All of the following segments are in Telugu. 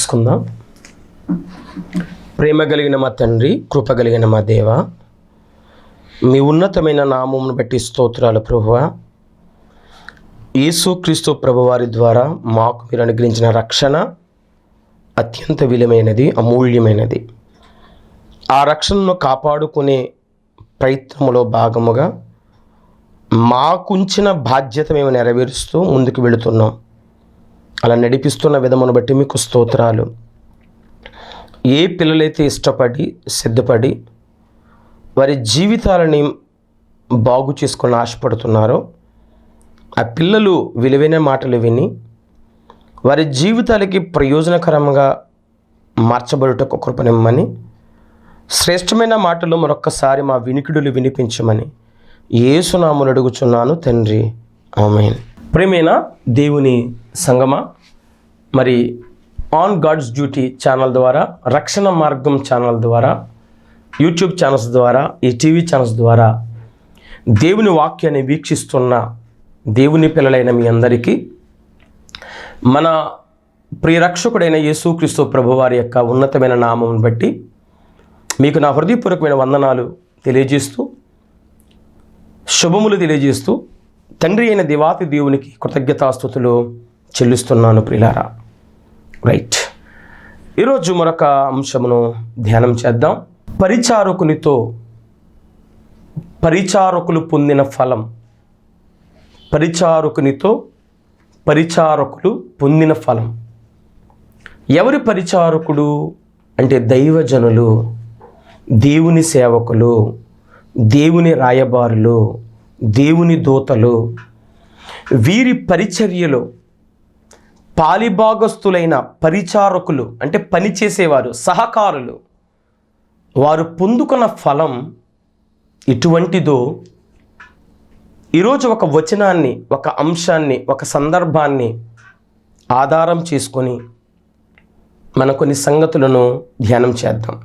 ప్రార్థన ప్రేమ కలిగిన మా తండ్రి కృప కలిగిన మా దేవ మీ ఉన్నతమైన నామమును బట్టి స్తోత్రాలు ప్రభువ. యేసుక్రీస్తు ప్రభువారి ద్వారా మాకు మీరు అనుగ్రహించిన రక్షణ అత్యంత విలువైనది అమూల్యమైనది. ఆ రక్షణను కాపాడుకునే ప్రయత్నములో భాగముగా మాకుంచిన బాధ్యత మేము నెరవేరుస్తూ ముందుకు వెళుతున్నాం. అలా నడిపిస్తున్న విధమును బట్టి మీకు స్తోత్రాలు. ఏ పిల్లలైతే ఇష్టపడి సిద్ధపడి వారి జీవితాలని బాగు చేసుకుని ఆశపడుతున్నారో ఆ పిల్లలు విలువైన మాటలు విని వారి జీవితాలకి ప్రయోజనకరంగా మార్చబడుటకు కృపనిమ్మని శ్రేష్టమైన మాటలు మరొక్కసారి మా వినికిడులు వినిపించమని ఏసునాములు అడుగుచున్నాను తండ్రి. ఆమెన్. ప్రేమేనా దేవుని సంగమా? మరి ఆన్ గాడ్స్ డ్యూటీ ఛానల్ ద్వారా రక్షణ మార్గం ఛానల్ ద్వారా యూట్యూబ్ ఛానల్స్ ద్వారా ఈ టీవీ ఛానల్స్ ద్వారా దేవుని వాక్యాన్ని వీక్షిస్తున్న దేవుని పిల్లలైన మీ అందరికీ మన ప్రియరక్షకుడైన యేసుక్రీస్తు ప్రభువారి యొక్క ఉన్నతమైన నామం బట్టి మీకు నా హృదయపూర్వకమైన వందనాలు తెలియజేస్తూ శుభములు తెలియజేస్తూ తండ్రి అయిన దివాతి దేవునికి కృతజ్ఞతాస్థుతులు చెల్లిస్తున్నాను ప్రిలారా. రైట్ ఈరోజు మరొక అంశమును ధ్యానం చేద్దాం. పరిచారకునితో పరిచారకులు పొందిన ఫలం. పరిచారకునితో పరిచారకులు పొందిన ఫలం. ఎవరి పరిచారకుడు? అంటే దైవజనులు దేవుని సేవకులు దేవుని రాయబారులు దేవుని దూతలు. వీరి పరిచర్యలో పాలిభాగస్థులైన పరిచారకులు అంటే పనిచేసేవారు సహకారులు వారు పొందుకున్న ఫలం ఎటువంటిదో ఈరోజు ఒక వచనాన్ని ఒక అంశాన్ని ఒక సందర్భాన్ని ఆధారం చేసుకొని మన కొన్ని సంగతులను ధ్యానం చేద్దాం.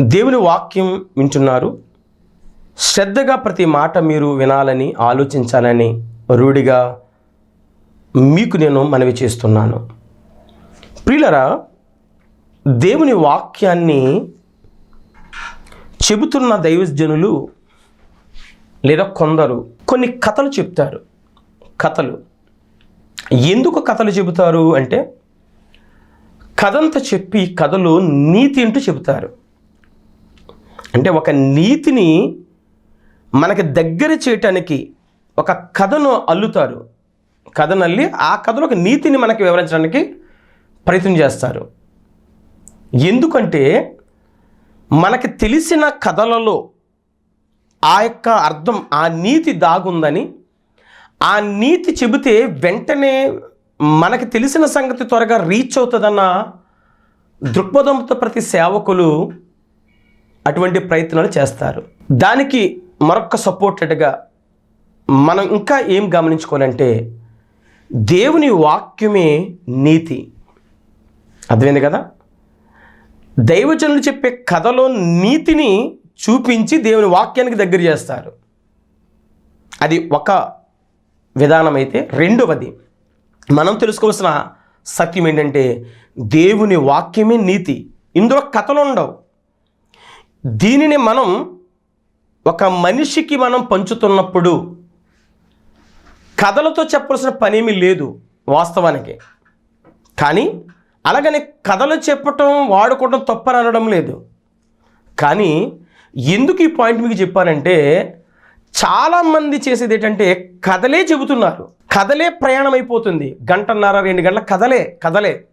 దేవుని వాక్యం వింటున్నారు. శ్రద్ధగా ప్రతి మాట మీరు వినాలని ఆలోచించాలని రూఢిగా మీకు నేను మనవి చేస్తున్నాను. ప్రియులరా దేవుని వాక్యాన్ని చెబుతున్న దైవజనులు లేదా కొందరు కొన్ని కథలు చెప్తారు. కథలు. ఎందుకు కథలు చెబుతారు అంటే కథంతా చెప్పి కథలో నీతి అంటూ చెబుతారు. అంటే ఒక నీతిని మనకి దగ్గర చేయటానికి ఒక కథను అల్లుతారు. కథనల్లి ఆ కథలో ఒక నీతిని మనకి వివరించడానికి ప్రయత్నం చేస్తారు. ఎందుకంటే మనకి తెలిసిన కథలలో ఆ యొక్క అర్థం ఆ నీతి దాగుందని ఆ నీతి చెబితే వెంటనే మనకి తెలిసిన సంగతి త్వరగా రీచ్ అవుతుందన్న దృక్పథంతో ప్రతి సేవకులు అటువంటి ప్రయత్నాలు చేస్తారు. దానికి మరొక సపోర్టెడ్గా మనం ఇంకా ఏం గమనించుకోవాలంటే దేవుని వాక్యమే నీతి. అర్థమైంది కదా? దైవజనులు చెప్పే కథలో నీతిని చూపించి దేవుని వాక్యానికి దగ్గర చేస్తారు. అది ఒక విధానం అయితే రెండవది. మనం తెలుసుకోవాల్సిన సత్యం ఏంటంటే దేవుని వాక్యమే నీతి. ఇందులో కథలు ఉండవు. దీనిని మనం ఒక మనిషికి మనం పంచుతున్నప్పుడు కథలతో చెప్పాల్సిన పనేమీ లేదు వాస్తవానికి. కానీ అలాగని కథలు చెప్పటం వాడుకోవడం తప్పని అనడం లేదు. కానీ ఎందుకు ఈ పాయింట్ మీకు చెప్పానంటే చాలామంది చేసేది ఏంటంటే కథలే చెబుతున్నారు. కథలే ప్రయాణం అయిపోతుంది గంటన్నర రెండు గంటల కథలే కథలే.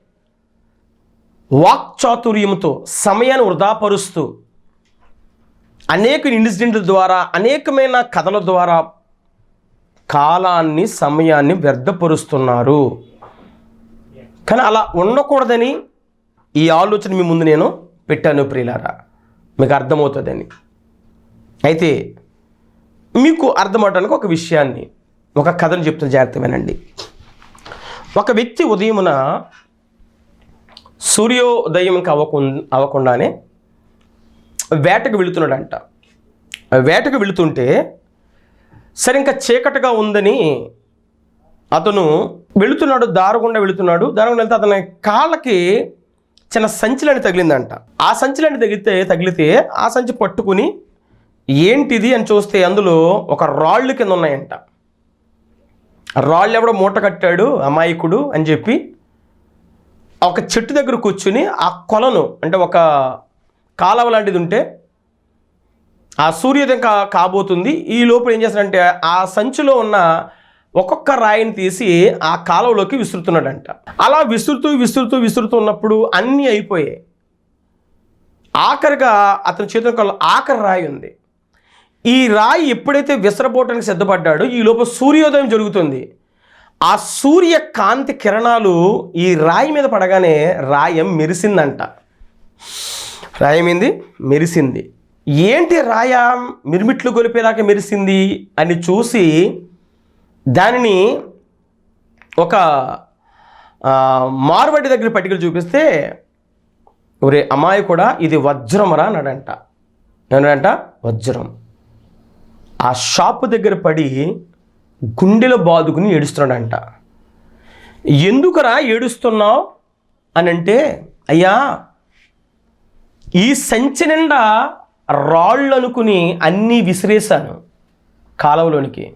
వాక్చాతుర్యంతో సమయాన్ని వృధాపరుస్తూ అనేక ఇన్సిడెంట్ల ద్వారా అనేకమైన కథల ద్వారా కాలాన్ని సమయాన్ని వ్యర్థపరుస్తున్నారు. కానీ అలా ఉండకూడదని ఈ ఆలోచన మీ ముందు నేను పెట్టాను ప్రియులారా. మీకు అర్థమవుతుందని. అయితే మీకు అర్థమవడానికి ఒక విషయాన్ని ఒక కథను చెప్తున్న జాగ్రత్త వినండి. ఒక వ్యక్తి ఉదయమున సూర్యోదయం అవ్వకు అవ్వకుండానే వేటకు వెళుతున్నాడంట. వేటకు వెళుతుంటే సరే ఇంకా చీకటిగా ఉందని అతను వెళుతున్నాడు దారుగుండా వెళుతున్నాడు. దారుగుండా వెళ్తే అతని కాళ్ళకి చిన్న సంచిలని తగిలిందంట. ఆ సంచిలని తగిలితే తగిలితే ఆ సంచి పట్టుకుని ఏంటిది అని చూస్తే అందులో ఒక రాళ్ళు కింద ఉన్నాయంట. రాళ్ళు ఎవడో మూట కట్టాడు అమాయకుడు అని చెప్పి ఒక చెట్టు దగ్గర కూర్చుని ఆ కొలను అంటే ఒక కాలవ లాంటిది ఉంటే ఆ సూర్యోదయం కా కాబోతుంది. ఈ లోపల ఏం చేస్తాడంటే ఆ సంచిలో ఉన్న ఒక్కొక్క రాయిని తీసి ఆ కాలువలోకి విసురుతున్నాడంట. అలా విసురుతూ విసురుతూ విసురుతూ ఉన్నప్పుడు అన్నీ అయిపోయాయి. ఆఖరిగా అతని చేతుల కళ్ళు ఆఖరి రాయి ఉంది. ఈ రాయి ఎప్పుడైతే విసరబోటానికి సిద్ధపడ్డాడో ఈ లోపల సూర్యోదయం జరుగుతుంది. ఆ సూర్య కాంతి కిరణాలు ఈ రాయి మీద పడగానే రాయం మెరిసిందంట. రాయమైంది? మెరిసింది. ఏంటి రాయ మిరుమిట్లు గొలిపేదాకా మెరిసింది అని చూసి దానిని ఒక మార్వడి దగ్గర పట్టికలు చూపిస్తే ఒరే అమ్మాయి కూడా ఇది వజ్రమరా అన్నాడంట. ఏమన్నాడంట? వజ్రం. ఆ షాపు దగ్గర పడి గుండెలో బాదుకుని ఏడుస్తున్నాడంట. ఎందుకురా ఏడుస్తున్నావు? అని అంటే అయ్యా ఈ సంచి నిండా రాళ్ళు అనుకుని అన్నీ విసిరేశాను కాలంలోనికి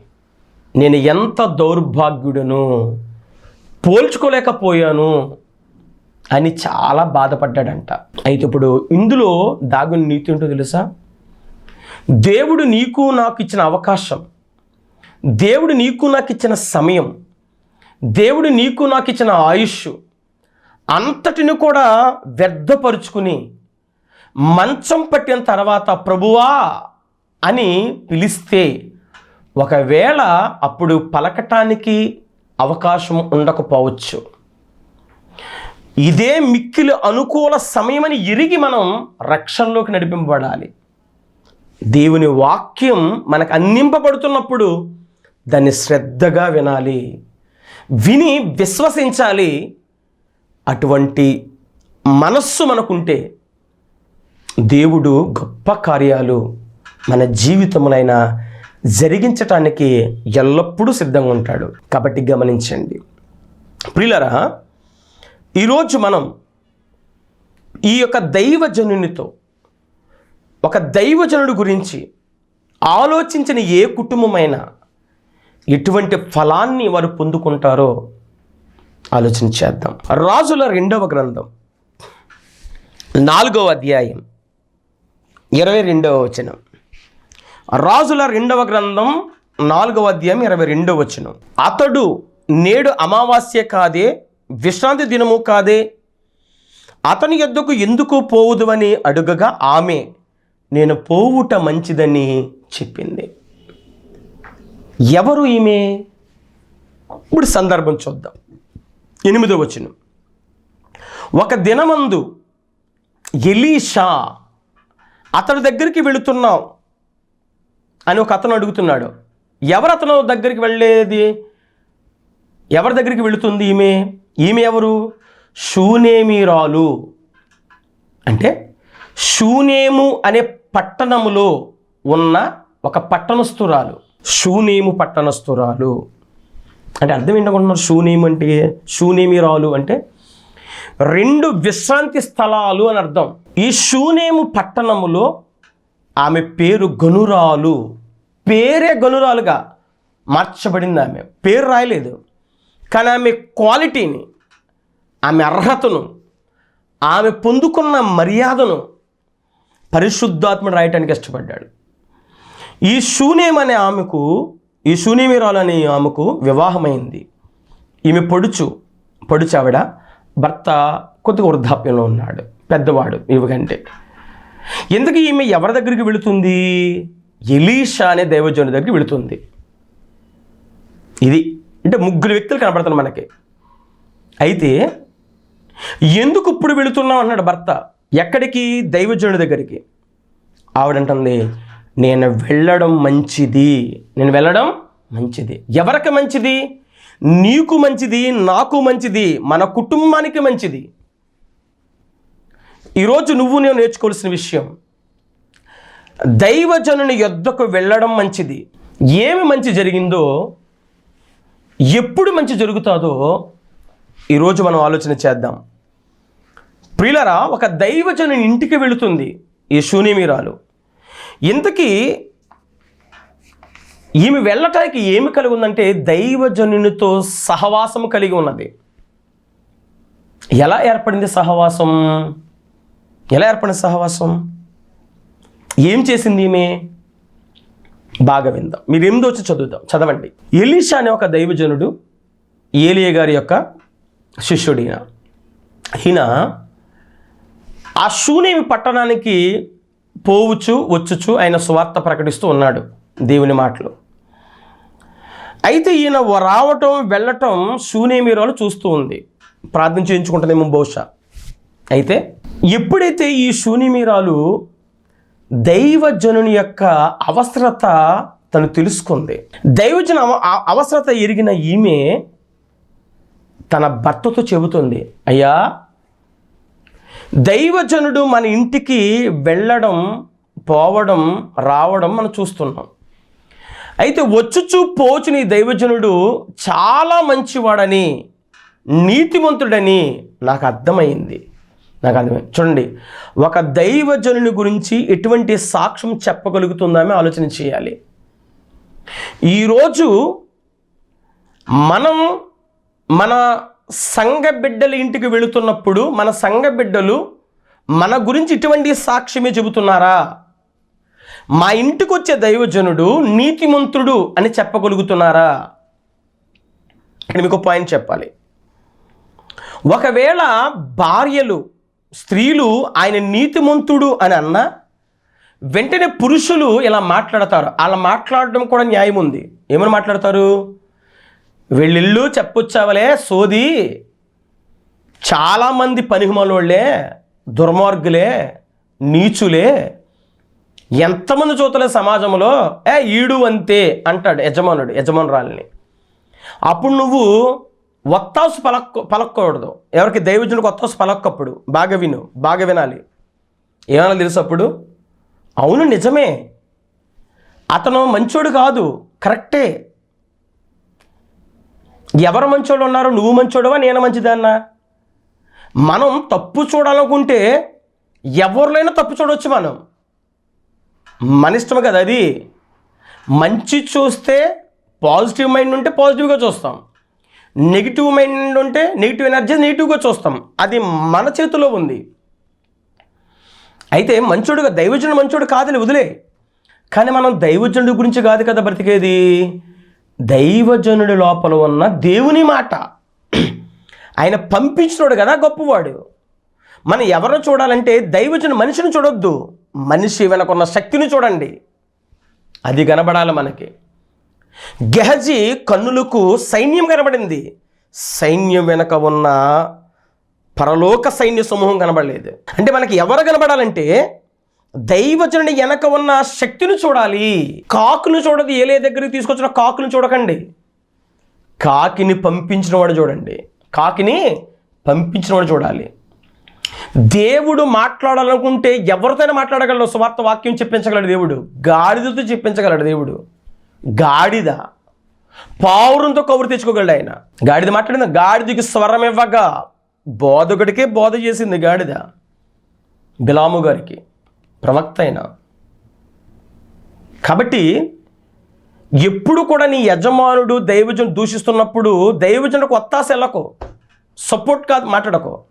నేను ఎంత దౌర్భాగ్యుడను? పోల్చుకోలేకపోయాను అని చాలా బాధపడ్డాడంట. అయితే ఇప్పుడు ఇందులో దాగుని నీతి ఏంటో తెలుసా? దేవుడు నీకు నాకు ఇచ్చిన అవకాశం. దేవుడు నీకు నాకు ఇచ్చిన సమయం. దేవుడు నీకు నాకు ఇచ్చిన ఆయుష్. అంతటిని కూడా వ్యర్థపరుచుకుని మంచం పట్టిన తర్వాత ప్రభువా అని పిలిస్తే ఒకవేళ అప్పుడు పలకటానికి అవకాశం ఉండకపోవచ్చు. ఇదే మిక్కిలి అనుకూల సమయమని ఎరిగి మనం రక్షణలోకి నడిపింపబడాలి. దేవుని వాక్యం మనకు అందింపబడుతున్నప్పుడు దాన్ని శ్రద్ధగా వినాలి. విని విశ్వసించాలి. అటువంటి మనస్సు మనకుంటే దేవుడు గొప్ప కార్యాలు మన జీవితములైన జరిగించటానికి ఎల్లప్పుడూ సిద్ధంగా ఉంటాడు. కాబట్టి గమనించండి. ప్రియులరా ఈరోజు మనం ఈ యొక్క దైవజనునితో ఒక దైవజనుడు గురించి ఆలోచించిన ఏ కుటుంబమైనా ఎటువంటి ఫలాన్ని వారు పొందుకుంటారో ఆలోచన చేద్దాం. రాజుల రెండవ గ్రంథం నాలుగవ అధ్యాయం. ఇరవై రెండవ వచనం. రాజుల రెండవ గ్రంథం నాలుగవ అధ్యాయం ఇరవై రెండవ వచనం. అతడు నేడు అమావాస్య కాదే విశ్రాంతి దినము కాదే అతని యొద్దకు ఎందుకు పోవుదు అని అడుగగా ఆమె నేను పోవుట మంచిదని చెప్పింది. ఎవరు ఈమె? ఇప్పుడు సందర్భం చూద్దాం. ఎనిమిదో వచనం. ఒక దినమందు ఎలీషా అతడి దగ్గరికి వెళుతున్నాం అని ఒక అతను అడుగుతున్నాడు. ఎవరు అతను దగ్గరికి వెళ్ళేది? ఎవరి దగ్గరికి వెళుతుంది ఈమె? ఈమె ఎవరు? షూనేమిరాలు. అంటే షూనేము అనే పట్టణములో ఉన్న ఒక పట్టణస్థురాలు. షూనేము పట్టణస్థురాలు. అంటే అర్థం ఏంటనుకుంటున్నారు? షూనేము అంటే షూనేమిరాలు అంటే రెండు విశ్రాంతి స్థలాలు అని అర్థం. ఈ షూనేము పట్టణములో ఆమె పేరు గనురాలు. పేరే గనురాలుగా మార్చబడింది ఆమె. పేరు రాయలేదు. కానీ ఆమె క్వాలిటీని ఆమె అర్హతను ఆమె పొందుకున్న మర్యాదను పరిశుద్ధాత్మడు రాయటానికి ఇష్టపడ్డాడు. ఈ షూనేమ్ అనే ఆమెకు ఈ శూన్యమిరాలు అనే ఆమెకు వివాహమైంది. ఈమె పొడుచు పొడుచు ఆవిడ భర్త కొద్దిగా వృద్ధాప్యంలో ఉన్నాడు. పెద్దవాడు ఇవ్వకంటే. ఎందుకు ఈమె ఎవరి దగ్గరికి వెళుతుంది? ఎలీషా అనే దైవజనుడి దగ్గరికి వెళుతుంది. ఇది అంటే ముగ్గురు వ్యక్తులు కనబడతారు మనకి. అయితే ఎందుకు ఇప్పుడు వెళుతున్నావు అన్నాడు భర్త. ఎక్కడికి? దైవజనుడి దగ్గరికి. ఆవిడంటుంది నేను వెళ్ళడం మంచిది. నేను వెళ్ళడం మంచిది. ఎవరికి మంచిది? నీకు మంచిది నాకు మంచిది మన కుటుంబానికి మంచిది. ఈరోజు నువ్వు నేను నేర్చుకోవాల్సిన విషయం. దైవజనుని యొద్దకు వెళ్ళడం మంచిది. ఏమి మంచి జరిగిందో ఎప్పుడు మంచి జరుగుతుందో ఈరోజు మనం ఆలోచన చేద్దాం. ప్రియులరా ఒక దైవజనుని ఇంటికి వెళుతుంది ఈ శూన్యమీరాలు. ఇంతకీ ఈమె వెళ్ళటానికి ఏమి కలిగి ఉందంటే దైవజనునితో సహవాసం కలిగి ఉన్నది. ఎలా ఏర్పడింది సహవాసం? ఎలా ఏర్పడిన సహవాసం? ఏం చేసింది ఈమె? బాగా విందాం. మీరు ఎనిమిది వచ్చి చదువుదాం. చదవండి. ఎలీషా అనే ఒక దైవజనుడు ఏలియ గారి యొక్క శిష్యుడిన ఈయన ఆ శూనేమి పట్టణానికి పోవచ్చు వచ్చుచు ఆయన సువార్త ప్రకటిస్తూ ఉన్నాడు దేవుని మాటలు. అయితే ఈయన రావటం వెళ్ళటం శూనేమిరాలు చూస్తూ ఉంది. ప్రార్థన చేయించుకుంటుందేమో బహుశా. అయితే ఎప్పుడైతే ఈ శూన్యమీరాలు దైవజనుని యొక్క అవసరత తను తెలుసుకుంది దైవజన అవసరత ఎరిగిన ఈమె తన భర్తతో చెబుతుంది అయ్యా దైవజనుడు మన ఇంటికి వెళ్ళడం పోవడం రావడం మనం చూస్తున్నాం. అయితే వచ్చుచు పోచుని దైవజనుడు చాలా మంచివాడని నీతిమంతుడని నాకు అర్థమైంది. నాకు అర్థమైంది. చూడండి ఒక దైవజనుని గురించి ఎటువంటి సాక్ష్యం చెప్పగలుగుతుందామే ఆలోచన చేయాలి. ఈరోజు మనం మన సంఘ బిడ్డల ఇంటికి వెళుతున్నప్పుడు మన సంఘ బిడ్డలు మన గురించి ఇటువంటి సాక్ష్యమే చెబుతున్నారా? మా ఇంటికి వచ్చే దైవజనుడు నీతిమంతుడు అని చెప్పగలుగుతున్నారా? ఇక్కడ మీకు పాయింట్ చెప్పాలి. ఒకవేళ భార్యలు స్త్రీలు ఆయన నీతిమంతుడు అని అన్నా వెంటనే పురుషులు ఇలా మాట్లాడతారు. అలా మాట్లాడడం కూడా న్యాయం ఉంది. ఏమని మాట్లాడతారు? వెళ్ళిళ్ళు చెప్పొచ్చావలే సోది. చాలామంది పనిహిమలోళ్ళే దుర్మార్గులే నీచులే. ఎంతమంది చూతలే సమాజంలో ఏ ఈడు అంతే అంటాడు యజమానుడు యజమానురాలిని. అప్పుడు నువ్వు ఒత్తాసు పలక్ పలక్కూడదు ఎవరికి దైవజనుడికి ఒత్తాసు పలక్కప్పుడు? బాగా విను బాగా వినాలి. ఏమైనా తెలుసు అప్పుడు? అవును నిజమే. అతను మంచోడు కాదు కరెక్టే. ఎవరు మంచోడు ఉన్నారు నువ్వు మంచోడవా నేను మంచిదన్నా? మనం తప్పు చూడాలనుకుంటే ఎవరినైనా తప్పు చూడవచ్చు మనం. మన ఇష్టం కదా అది. మంచి చూస్తే పాజిటివ్ మైండ్ ఉంటే పాజిటివ్గా చూస్తాం. నెగిటివ్ మైండ్ ఉంటే నెగిటివ్ ఎనర్జీ నెగిటివ్గా చూస్తాం. అది మన చేతిలో ఉంది. అయితే మంచోడుగా దైవజనుడు మంచోడు కాదని వదిలే. కానీ మనం దైవజనుడి గురించి కాదు కదా బ్రతికేది? దైవజనుడి లోపల ఉన్న దేవుని మాట. ఆయన పంపించినోడు కదా గొప్పవాడు. మనం ఎవరిని చూడాలంటే దైవజన మనిషిని చూడొద్దు. మనిషి వెనకున్న శక్తిని చూడండి. అది కనబడాలి మనకి. గెహజీ కన్నులకు సైన్యం కనబడింది. సైన్యం వెనక ఉన్న పరలోక సైన్య సమూహం కనబడలేదు. అంటే మనకి ఎవరు కనబడాలంటే దైవజనుడి వెనక ఉన్న శక్తిని చూడాలి. కాకును చూడదు ఏలే దగ్గరికి తీసుకొచ్చిన కాకును చూడకండి. కాకిని పంపించిన వాడు చూడండి. కాకిని పంపించిన వాడు చూడాలి. దేవుడు మాట్లాడాలనుకుంటే ఎవరితోనే మాట్లాడగలడు. స్వార్థ వాక్యం చెప్పించగలడు దేవుడు. గాడిదతో చెప్పించగలడు దేవుడు. గాడిద. పావురంతో కబురు తెచ్చుకోగలడు ఆయన. గాడిద మాట్లాడింది గాడిదకి స్వరం ఇవ్వగా బోధకుడికే బోధ చేసింది గాడిద. బిలాము గారికి ప్రవక్త అయిన. కాబట్టి ఎప్పుడు కూడా నీ యజమానుడు దైవజను దూషిస్తున్నప్పుడు దైవజనుడికి ఒత్తాస సపోర్ట్ కాదు మాట్లాడకు.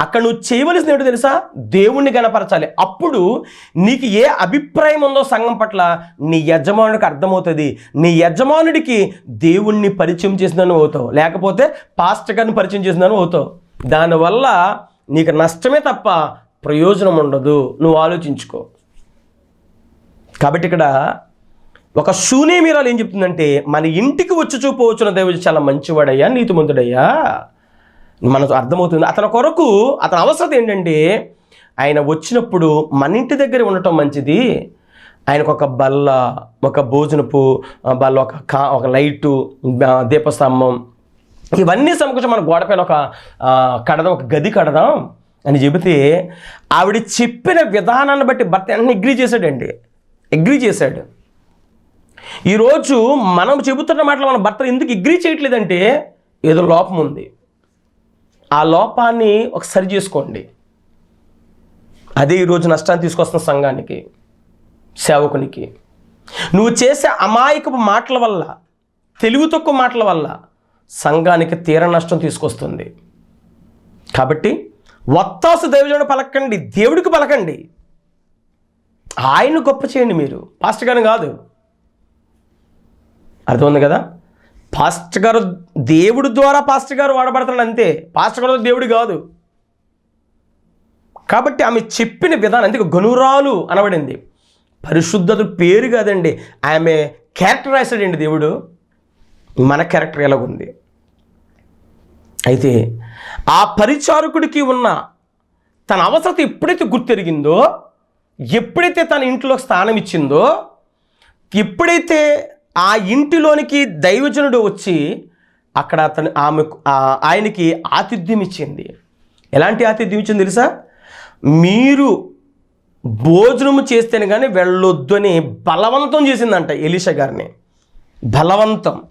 అక్కడ నువ్వు చేయవలసింది ఏంటో తెలుసా? దేవుణ్ణి గనపరచాలి అప్పుడు నీకు ఏ అభిప్రాయం ఉందో సంఘం పట్ల నీ యజమానుడికి అర్థమవుతుంది. నీ యజమానుడికి దేవుణ్ణి పరిచయం చేసినాను అవుతావు. లేకపోతే పాస్టర్ గారిని పరిచయం చేసినాను అవుతావు. దానివల్ల నీకు నష్టమే తప్ప ప్రయోజనం ఉండదు. నువ్వు ఆలోచించుకో. కాబట్టి ఇక్కడ ఒక శూన్యమీరాలు ఏం చెప్తుందంటే మన ఇంటికి వచ్చి చూపవచ్చున దేవుడు చాలా మంచివాడయ్యా నీతిమంతుడయ్యా. మనకు అర్థమవుతుంది. అతని కొరకు అతని అవసరం ఏంటంటే ఆయన వచ్చినప్పుడు మన ఇంటి దగ్గర ఉండటం మంచిది. ఆయనకు ఒక బల్ల ఒక భోజనపు బల్ల ఒక కా ఒక లైటు దీపస్తంభం ఇవన్నీ సమకూర్చి మన గోడపైన ఒక కడదాం ఒక గది కడదాం అని చెబితే ఆవిడ చెప్పిన విధానాన్ని బట్టి భర్త అన్ని అగ్రీ చేశాడండి. అగ్రీ చేశాడు. ఈరోజు మనం చెబుతున్న మాటలు మన భర్త ఎందుకు అగ్రీ చేయట్లేదంటే ఏదో లోపం ఉంది. ఆ లోపాన్ని ఒక సరి చేసుకోండి. అదే ఈరోజు నష్టాన్ని తీసుకొస్తున్న సంఘానికి సేవకునికి. నువ్వు చేసే అమాయకపు మాటల వల్ల తెలివి తక్కువ మాటల వల్ల సంఘానికి తీర నష్టం తీసుకొస్తుంది. కాబట్టి వత్తాసు దైవజనుడు పలకండి దేవుడికి పలకండి. ఆయన గొప్ప చేయండి మీరు. పాస్టర్ గారిని కాదు. అర్థమైంది కదా? పాస్టర్ గారు దేవుడు ద్వారా పాస్టర్ గారు వాడబడతాడు అంతే. పాస్టర్ గారు దేవుడు కాదు. కాబట్టి ఆమె చెప్పిన విధానం అందుకే గనురాలు అనబడింది. పరిశుద్ధత పేరు కాదండి. ఆమె క్యారెక్టర్ రాశాడండి దేవుడు. మన క్యారెక్టర్ ఎలాగుంది? అయితే ఆ పరిచారకుడికి ఉన్న తన అవసరత ఎప్పుడైతే గుర్తెరిగిందో ఎప్పుడైతే తన ఇంట్లో స్థానం ఇచ్చిందో ఎప్పుడైతే ఆ ఇంటిలోనికి దైవజనుడు వచ్చి అక్కడ అతను ఆమెకు ఆయనకి ఆతిథ్యం ఇచ్చింది. ఎలాంటి ఆతిథ్యం ఇచ్చింది తెలుసా? మీరు భోజనము చేస్తేనే కానీ వెళ్ళొద్దు అని బలవంతం చేసిందంట ఎలీషా గారిని. బలవంతం.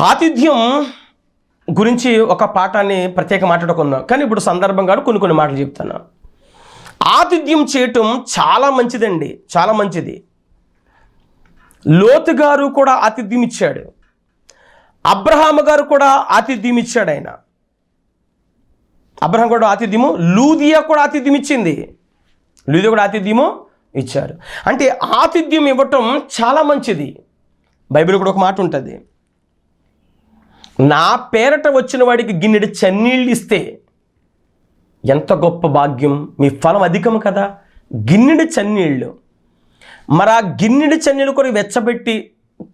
ఆతిథ్యం గురించి ఒక పాఠాన్ని ప్రత్యేక మాట్లాడుకుందాం. కానీ ఇప్పుడు సందర్భం కాదు కొన్ని కొన్ని మాటలు చెప్తాను. ఆతిథ్యం చేయటం చాలా మంచిదండి చాలా మంచిది. లోతు గారు కూడా ఆతిథ్యం ఇచ్చాడు అబ్రహాం గారు కూడా ఆతిథ్యం ఇచ్చాడు ఆయన. అబ్రహం కూడా ఆతిథ్యము లూదియా కూడా ఆతిథ్యం ఇచ్చింది లూదియా కూడా ఆతిథ్యము ఇచ్చారు. అంటే ఆతిథ్యం ఇవ్వటం చాలా మంచిది. బైబిల్ కూడా ఒక మాట ఉంటుంది. నా పేరట వచ్చిన వాడికి గిన్నెడు చన్నీళ్ళు ఇస్తే ఎంత గొప్ప భాగ్యం మీ ఫలం అధికం కదా. గిన్నెడు చన్నీళ్ళు. మరి ఆ గిన్నెడి చన్నీళ్ళు కూడా వెచ్చబెట్టి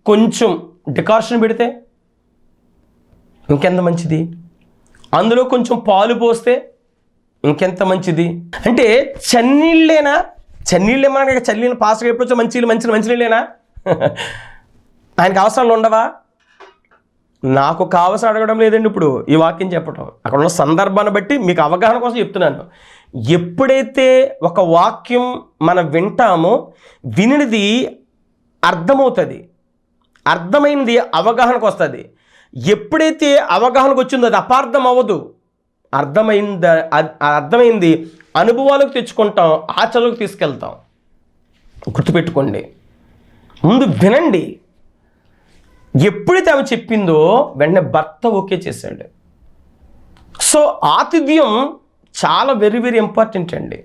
కొంచెం డికాషన్ పెడితే ఇంకెంత మంచిది? అందులో కొంచెం పాలు పోస్తే ఇంకెంత మంచిది? అంటే చన్నీళ్ళేనా? చన్నీళ్ళే మనకి చన్నీళ్ళు పాస్గా ఎప్పుడు వచ్చా మంచి మంచి మంచినీళ్ళేనా? ఆయనకి అవసరాలు ఉండవా? నాకు కావలసిన అడగడం లేదండి ఇప్పుడు ఈ వాక్యం చెప్పటం. అక్కడ ఉన్న సందర్భాన్ని బట్టి మీకు అవగాహన కోసం చెప్తున్నాను. ఎప్పుడైతే ఒక వాక్యం మనం వింటామో వినినది అర్థమవుతుంది. అర్థమైనది అవగాహనకు వస్తుంది. ఎప్పుడైతే అవగాహనకు వచ్చిందో అది అపార్థం అవ్వదు అర్థమైంది అర్థమైంది అనుభవాలకు తెచ్చుకుంటాం ఆచరణకు తీసుకెళ్తాం. గుర్తుపెట్టుకోండి. ముందు వినండి. ఎప్పుడైతే ఆమె చెప్పిందో వెంటనే భర్త ఓకే చేశాడు. సో ఆతిథ్యం చాలా వెరీ వెరీ ఇంపార్టెంట్ అండి.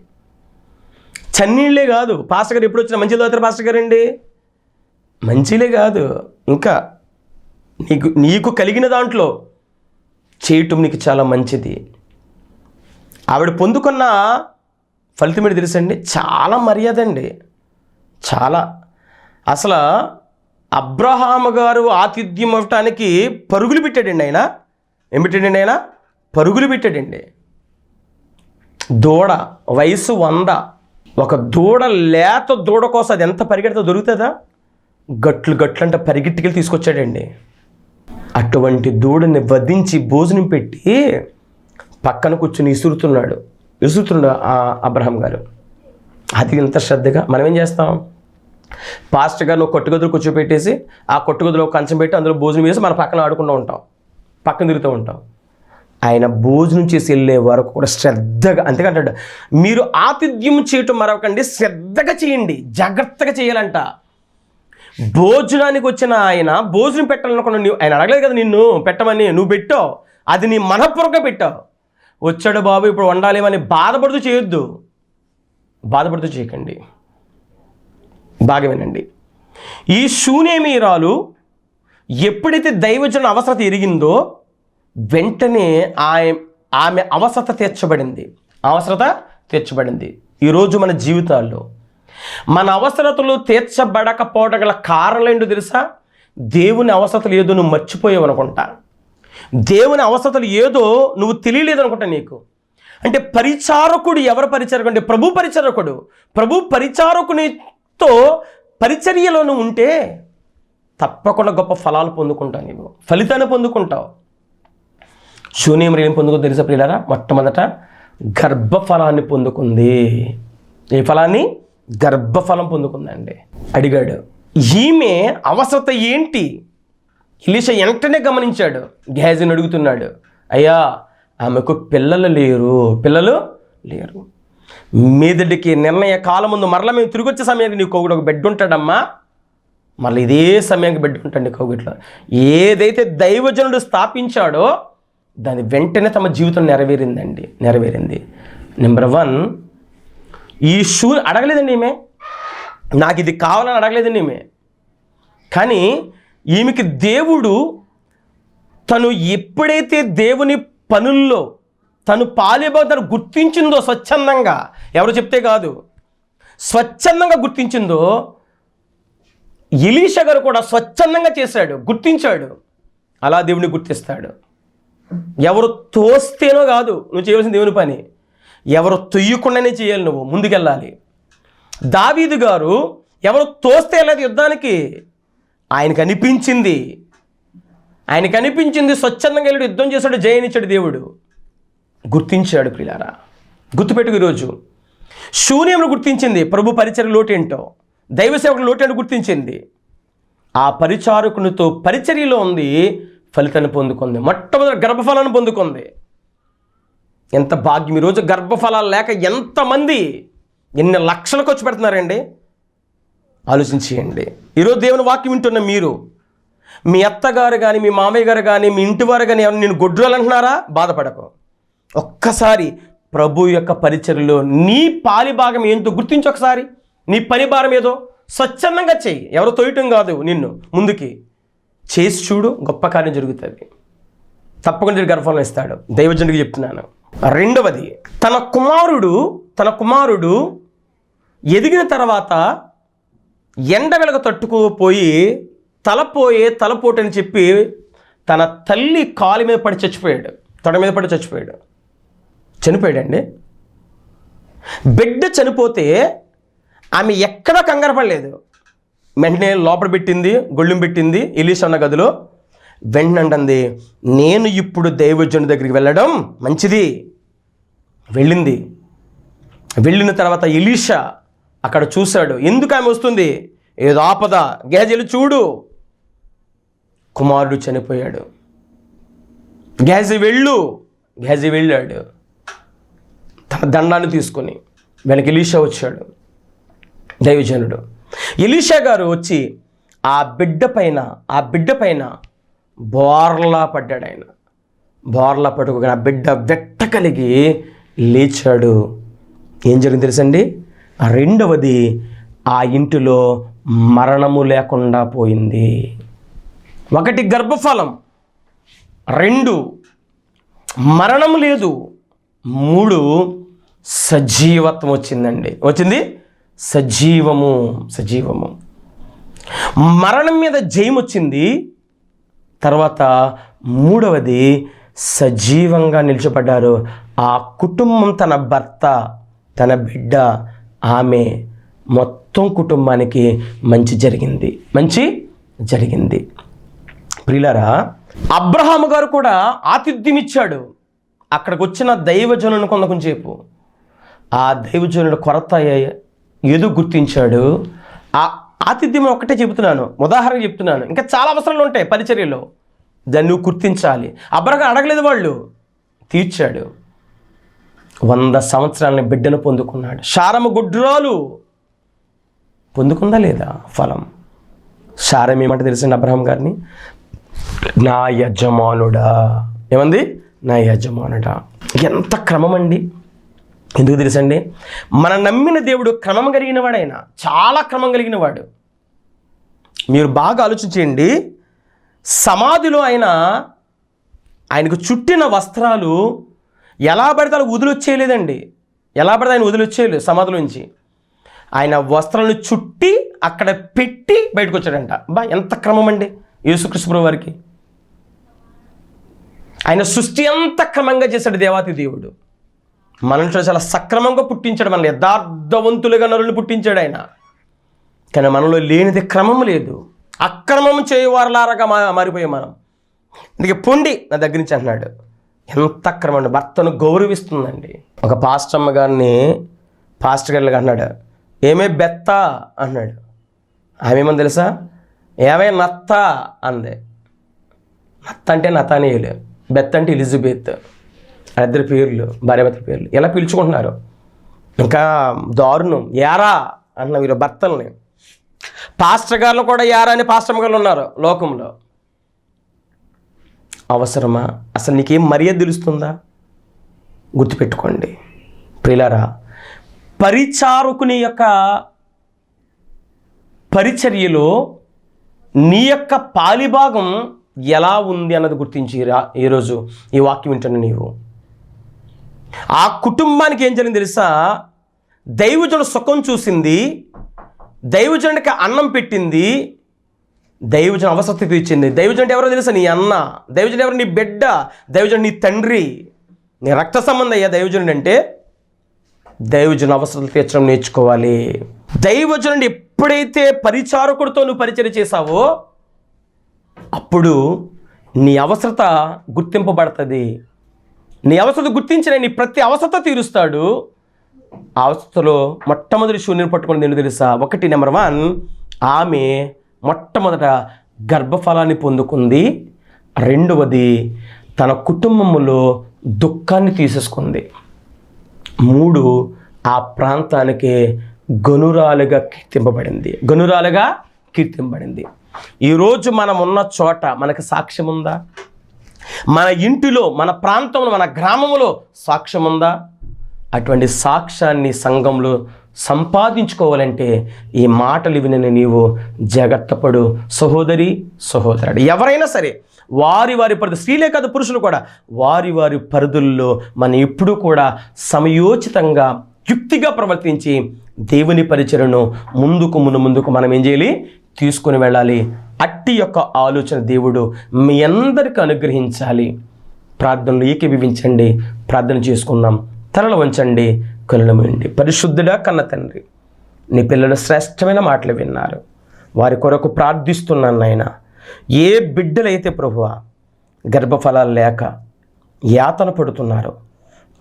చన్నీళ్ళే కాదు. పాస్టర్ గారు ఎప్పుడు వచ్చిన మంచి చదువుతారు పాస్టర్ గారు అండి మంచిలే కాదు. ఇంకా నీకు నీకు కలిగిన దాంట్లో చేయటం నీకు చాలా మంచిది. ఆవిడ పొందుకున్న ఫలితం ఏంటి తెలుసండి చాలా మర్యాద అండి. చాలా. అసలు అబ్రహాము గారు ఆతిథ్యం ఇవ్వటానికి పరుగులు పెట్టాడండి ఆయన. ఏం పెట్టాడండి ఆయన? పరుగులు పెట్టాడండి. దూడ వయసు వంద. ఒక దూడ లేత దూడ కోసం అది ఎంత పరిగెడితే దొరుకుతుందా? గట్లు గట్లు అంటే పరిగెట్టుకెళ్ళి తీసుకొచ్చాడండి. అటువంటి దూడని వధించి భోజనం పెట్టి పక్కన కూర్చుని ఇసురుతున్నాడు ఇసురుతున్నాడు ఆ అబ్రహం గారు. అది ఇంత శ్రద్ధగా మనం ఏం చేస్తాం? పాస్టర్ గారు నువ్వు కొట్టుగదులు కూర్చోపెట్టేసి ఆ కొట్టుగదిలో కంచం పెట్టి అందులో భోజనం వేసి మన పక్కన ఆడుకుంటూ ఉంటాం. పక్కన తిరుగుతూ ఉంటాం. ఆయన భోజనం చేసి వెళ్ళే వరకు కూడా శ్రద్ధగా అంతేకంటాడు మీరు ఆతిథ్యం చేయటం మరొకండి శ్రద్ధగా చేయండి జాగ్రత్తగా చేయాలంట. భోజనానికి వచ్చిన ఆయన భోజనం పెట్టాలనుకున్న నువ్వు ఆయన అడగలేదు కదా నిన్ను పెట్టమని నువ్వు పెట్టావు అది నీ మనపూర్వకంగా పెట్టావు వచ్చాడు బాబు ఇప్పుడు వండాలేమని బాధపడుతూ చేయొద్దు. బాధపడుతూ చేయకండి. బాగా వినండి. ఈ శూన్యమీరాలు ఎప్పుడైతే దైవజన అవసరత ఎరిగిందో వెంటనే ఆమె ఆమె అవసరత తీర్చబడింది. అవసరత తీర్చబడింది. ఈరోజు మన జీవితాల్లో మన అవసరతలు తీర్చబడకపోవడం గల కారణం ఏంటో తెలుసా? దేవుని అవసరతలు ఏదో నువ్వు మర్చిపోయావు అనుకుంటా. దేవుని అవసరతలు ఏదో నువ్వు తెలియలేదు అనుకుంటా నీకు. అంటే పరిచారకుడు ఎవరు పరిచారకుడు అంటే ప్రభు పరిచారకుడు. ప్రభు పరిచారకునితో పరిచర్యలోనూ ఉంటే తప్పకుండా గొప్ప ఫలాలు పొందుకుంటావు నీవు. ఫలితాన్ని పొందుకుంటావు. శూన్యం ఏం పొందుకుందో తెలుసా ప్రియులారా? మొట్టమొదట గర్భఫలాన్ని పొందుకుంది. ఏ ఫలాన్ని? గర్భఫలం పొందుకుందండి. అడిగాడు ఈమె అవసరత ఏంటి? ఇలీష వెంటనే గమనించాడు. గ్యాజిన్ అడుగుతున్నాడు అయ్యా ఆమెకు పిల్లలు లేరు. పిల్లలు లేరు. మీదడికి నిర్ణయ కాలం ముందు మరలా మేము తిరిగి వచ్చే సమయానికి నీకు కోగుడు ఒక బెడ్ ఉంటాడమ్మా. మళ్ళీ ఇదే సమయానికి బెడ్ ఉంటాడు కోగుట్లో ఏదైతే దైవజనుడు స్థాపించాడో దాని వెంటనే తమ జీవితం నెరవేరిందండి నెరవేరింది. నెంబర్ వన్ ఈ షూ అడగలేదండి ఈమె. నాకు ఇది కావాలని అడగలేదండి ఈమె. కానీ ఈమెకి దేవుడు తను ఎప్పుడైతే దేవుని పనుల్లో తను పాలేబో తను గుర్తించిందో స్వచ్ఛందంగా ఎవరు చెప్తే కాదు స్వచ్ఛందంగా గుర్తించిందో ఎలీషా గారు కూడా స్వచ్ఛందంగా చేశాడు గుర్తించాడు. అలా దేవుని గుర్తిస్తాడు. ఎవరు తోస్తేనో కాదు నువ్వు చేయవలసిన దేవుని పని. ఎవరు తొయ్యకుండానే చేయాలి నువ్వు ముందుకెళ్ళాలి. దావీదు గారు ఎవరు తోస్తే వెళ్ళదు యుద్ధానికి ఆయనకు అనిపించింది. ఆయనకు అనిపించింది స్వచ్ఛందంగా వెళ్ళి యుద్ధం చేశాడు జయనిచ్చాడు దేవుడు. గుర్తించాడు ప్రియారా గుర్తుపెట్టుకు ఈరోజు. శూన్యమును గుర్తించింది ప్రభు పరిచయ లోటేంటో దైవ సేవకుల లోటేంటో గుర్తించింది. ఆ పరిచారకునితో పరిచర్యలో ఉంది ఫలితాన్ని పొందుకుంది. మొట్టమొదటి గర్భఫలాన్ని పొందుకుంది. ఎంత భాగ్యం. ఈరోజు గర్భఫలాలు లేక ఎంతమంది ఎన్ని లక్షలు ఖర్చు పెడుతున్నారండి? ఆలోచించేయండి. ఈరోజు దేవుని వాక్యం వింటున్న మీరు మీ అత్తగారు కానీ మీ మామయ్య గారు కానీ మీ ఇంటివారు కానీ ఎవరు నేను గొడ్రాలంటున్నారా బాధపడకు. ఒక్కసారి ప్రభు యొక్క పరిచర్లో నీ పాలి భాగం ఏంటో గుర్తించి ఒకసారి. నీ పని భారం ఏదో? స్వచ్ఛందంగా చెయ్యి. ఎవరు తోయటం కాదు నిన్ను ముందుకి. చేసి చూడు గొప్ప కార్యం జరుగుతుంది. తప్పకుండా గర్భంలో ఇస్తాడు. దైవజనుడికి చెప్తున్నాను. రెండవది తన కుమారుడు తన కుమారుడు ఎదిగిన తర్వాత ఎండ వెలగ తట్టుకోపోయి తలపోయే తలపోటని చెప్పి తన తల్లి కాలు మీద పడి చచ్చిపోయాడు. తొడ మీద పడి చచ్చిపోయాడు. చనిపోయాడండి. బిడ్డ చనిపోతే ఆమె ఎక్కడా కంగారపడలేదు వెంటనే లోపల పెట్టింది గొళ్ళెం పెట్టింది ఎలీషా ఉన్న గదిలో. వెంటనే అంటుంది నేను ఇప్పుడు దైవజనుడి దగ్గరికి వెళ్ళడం మంచిది. వెళ్ళింది. వెళ్ళిన తర్వాత ఎలీషా అక్కడ చూశాడు. ఎందుకు ఆమె వస్తుంది? ఏదో ఆపద. గేజలు చూడు. కుమారుడు చనిపోయాడు. గేజి వెళ్ళు. గేజి వెళ్ళాడు. తన దండాన్ని తీసుకొని వెనక ఎలీషా వచ్చాడు. దైవజనుడు. ఎలీషా గారు వచ్చి ఆ బిడ్డ పైన ఆ బిడ్డ పైన బోర్లా పడ్డాడు ఆయన. బోర్లా పట్టుకోగా ఆ బిడ్డ వెట్ట కలిగి లేచాడు. ఏం జరిగింది తెలుసండి? రెండవది ఆ ఇంటిలో మరణము లేకుండా పోయింది. ఒకటి గర్భఫలం రెండు మరణం లేదు మూడు సజీవత్వం వచ్చిందండి. వచ్చింది? సజీవము సజీవము. మరణం మీద జయం వచ్చింది. తర్వాత మూడవది సజీవంగా నిలిచబడ్డారు. ఆ కుటుంబం తన భర్త తన బిడ్డ ఆమె మొత్తం కుటుంబానికి మంచి జరిగింది. మంచి జరిగింది. ప్రిలరా అబ్రహాము గారు కూడా ఆతిథ్యం ఇచ్చాడు. అక్కడికి వచ్చిన దైవజనుని కొంత ఆ దైవజనుడు కొరత ఏదో గుర్తించాడు? ఆ ఆతిథ్యం ఒక్కటే చెబుతున్నాను. ఉదాహరణ చెప్తున్నాను. ఇంకా చాలా అవసరాలు ఉంటాయి పరిచర్యలో. దాన్ని నువ్వు గుర్తించాలి. అబ్బరగా అడగలేదు వాళ్ళు. తీర్చాడు. వంద సంవత్సరాలని బిడ్డను పొందుకున్నాడు. శారమ గుడ్రాలు. పొందుకుందా లేదా ఫలం? శారం ఏమంటే తెలిసింది అబ్రహం గారిని? నా యజమానుడా. ఏమంది? నా యజమానుడా. ఎంత క్రమం అండి? ఎందుకు తెలుసండి? మన నమ్మిన దేవుడు క్రమం కలిగిన వాడైనా చాలా క్రమం కలిగిన వాడు. మీరు బాగా ఆలోచించండి సమాధిలో ఆయన ఆయనకు చుట్టిన వస్త్రాలు ఎలా పడితే అలా వదిలొచ్చేయలేదండి. ఎలా పడితే ఆయన వదిలొచ్చేయలేదు సమాధిలోంచి ఆయన వస్త్రాలను చుట్టి అక్కడ పెట్టి బయటకు వచ్చాడంట బా ఎంత క్రమం అండి యేసుకృష్ణ వారికి. ఆయన సృష్టి అంత క్రమంగా చేశాడు దేవాతి దేవుడు. మనలో చాలా సక్రమంగా పుట్టించాడు మనల్ని యథార్థవంతులుగా నరులు పుట్టించాడు ఆయన. కానీ మనలో లేనిది క్రమం లేదు. అక్రమం చేయవారలారగా మా మారిపోయాం మనం. అందుకే పొండి నా దగ్గర నుంచి అంటున్నాడు. ఎంత అక్రమం అండి భర్తను గౌరవిస్తుందండి. ఒక పాస్టమ్మ గారిని పాస్టర్ గారికి అన్నాడు ఏమే బెత్త అన్నాడు ఆమె ఏమని తెలుసా? ఏమే నత్త అంది. నత్త అంటే నతానీయులు. బెత్త అంటే ఎలిజబెత్. ఇద్దరు పేర్లు భార్యాభర్త పేర్లు. ఎలా పిలుచుకుంటున్నారు? ఇంకా దారుణం. యారా అన్న వీరు భర్తల్ని. పాస్టర్ గారు కూడా యారా అని పాస్టర్ గారు ఉన్నారు లోకంలో. అవసరమా? అసలు నీకేం మర్యాద తెలుస్తుందా? గుర్తుపెట్టుకోండి. ప్రిలరా పరిచారకుని యొక్క పరిచర్యలో నీ యొక్క పాలిభాగం ఎలా ఉంది అన్నది గుర్తించి రా- ఈరోజు ఈ వాక్యం వింటున్న నీవు. ఆ కుటుంబానికి ఏం జరిగింది తెలుసా? దైవజుడు సుఖం చూసింది దైవజనుడికి అన్నం పెట్టింది దైవజన అవసరత తీర్చింది. దైవజనుడు ఎవరో తెలుసా? నీ అన్న. దైవజనుడు ఎవరు? నీ బిడ్డ. దైవజనుడు నీ తండ్రి. నీ రక్త సంబంధం అయ్యా దైవజనుడు అంటే? దైవజన అవసరాలు తీర్చడం నేర్చుకోవాలి. దైవజనుడు ఎప్పుడైతే పరిచారకుడితో నువ్వు పరిచయం చేశావో అప్పుడు నీ అవసరత గుర్తింపబడుతుంది. నీ అవసరత గుర్తించిన నీ ప్రతి అవసరత తీరుస్తాడు. ఆ అవస్థలో మొట్టమొదటి శూన్యం పట్టుకుని నేను తెలుసా? ఒకటి నెంబర్ వన్ ఆమె మొట్టమొదట గర్భఫలాన్ని పొందుకుంది. రెండవది తన కుటుంబంలో దుఃఖాన్ని తీసేసుకుంది. మూడు ఆ ప్రాంతానికి గనురాలుగా కీర్తింపబడింది. గనురాలుగా కీర్తింపబడింది. ఈరోజు మనం ఉన్న చోట మనకు సాక్ష్యం ఉందా మన ఇంటిలో మన ప్రాంతంలో మన గ్రామంలో సాక్ష్యం ఉందా అటువంటి సాక్ష్యాన్ని సంఘంలో సంపాదించుకోవాలంటే ఈ మాటలు వినని నీవు జాగ్రత్తపడు. సహోదరి సహోదరుడు ఎవరైనా సరే వారి వారి పరిధి స్త్రీలే కాదు పురుషులు కూడా వారి వారి పరిధుల్లో మనం ఎప్పుడూ కూడా సమయోచితంగా యుక్తిగా ప్రవర్తించి దేవుని పరిచయను ముందుకు మును ముందుకు మనం ఏం చేయాలి? తీసుకుని వెళ్ళాలి. అట్టి యొక్క ఆలోచన దేవుడు మీ అందరికీ అనుగ్రహించాలి. ప్రార్థనలు ఏకీభవించండి. ప్రార్థన చేసుకుందాం. తలలు వంచండి. కనులు పరిశుద్ధుడా కన్న తండ్రి నీ పిల్లలు శ్రేష్టమైన మాటలు విన్నారు. వారి కొరకు ప్రార్థిస్తున్నాను నాయన. ఏ బిడ్డలైతే ప్రభువ గర్భఫలాలు లేక యాతన పడుతున్నారు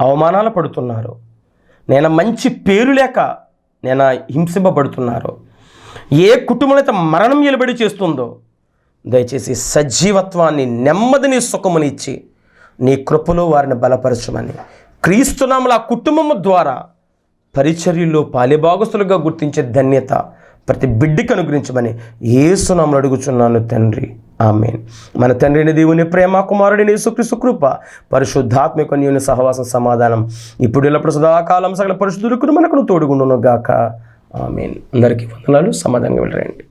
అవమానాలు పడుతున్నారు నేను మంచి పేరు లేక నేను హింసింపబడుతున్నారు ఏ కుటుంబనైతే మరణం నిలబడి చేస్తుందో దయచేసి సజీవత్వాన్ని నెమ్మదిని సుఖమునిచ్చి నీ కృపలో వారిని బలపరచమని క్రీస్తునాముల ఆ కుటుంబము ద్వారా పరిచర్యలో పాలిభాగస్తులుగా గుర్తించే ధన్యత ప్రతి బిడ్డకి అనుగ్రహించమని ఏసునామలు అడుగుచున్నాను తండ్రి. ఆమెన్. మన తండ్రిని దేవుని ప్రేమ కుమారుడిని సుకృ కృప పరిశుద్ధాత్మిక నీవుని సహవాసం సమాధానం ఇప్పుడు ఎల్లప్పుడు సదాకాలం సకల పరిశుద్ధులకు మనకు తోడుగుండును గాక ఆమెన్. అందరికీ వందనాలు. సమాధానంగా వెళ్ళరండి.